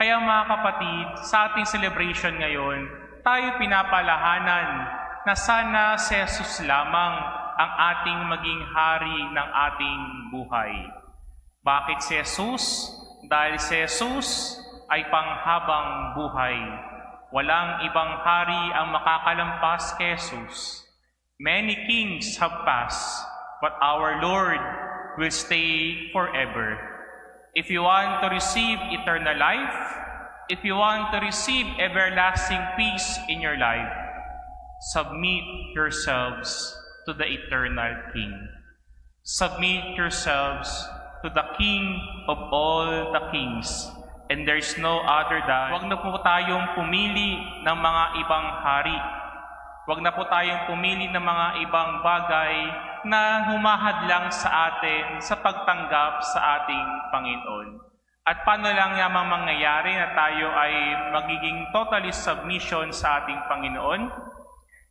Kaya mga kapatid, sa ating celebration ngayon, tayo pinapalahanan na sana si Jesus lamang ang ating maging hari ng ating buhay. Bakit si Jesus? Dahil si Jesus ay panghabang buhay. Walang ibang hari ang makakalampas kay Jesus. Many kings have passed, but our Lord will stay forever. If you want to receive eternal life, if you want to receive everlasting peace in your life, submit yourselves to the eternal King. Submit yourselves to the King of all the kings. And there's no other than, huwag na po tayong pumili ng mga ibang hari. Huwag na po tayong pumili ng mga ibang bagay na humahad lang sa atin sa pagtanggap sa ating Panginoon. At paano lang yamang mangyayari na tayo ay magiging totally submission sa ating Panginoon?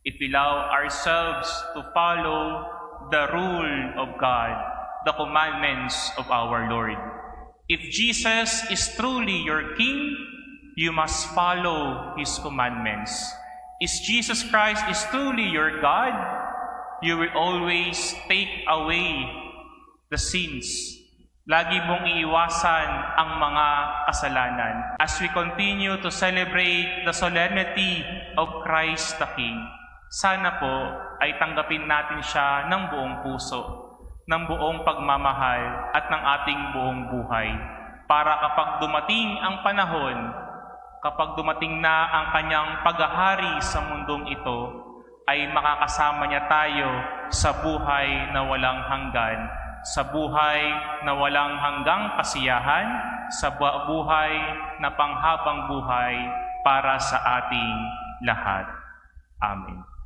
If we allow ourselves to follow the rule of God, the commandments of our Lord. If Jesus is truly your King, you must follow His commandments. Is Jesus Christ is truly your God, you will always take away the sins. Lagi mong iiwasan ang mga kasalanan. As we continue to celebrate the solemnity of Christ the King, sana po ay tanggapin natin siya ng buong puso, ng buong pagmamahal at ng ating buong buhay. Para kapag dumating ang panahon, kapag dumating na ang kanyang paghahari sa mundong ito, ay makakasama niya tayo sa buhay na walang hanggan, sa buhay na walang hanggang kasiyahan, sa bu- buhay na panghabang buhay para sa ating lahat. Amen.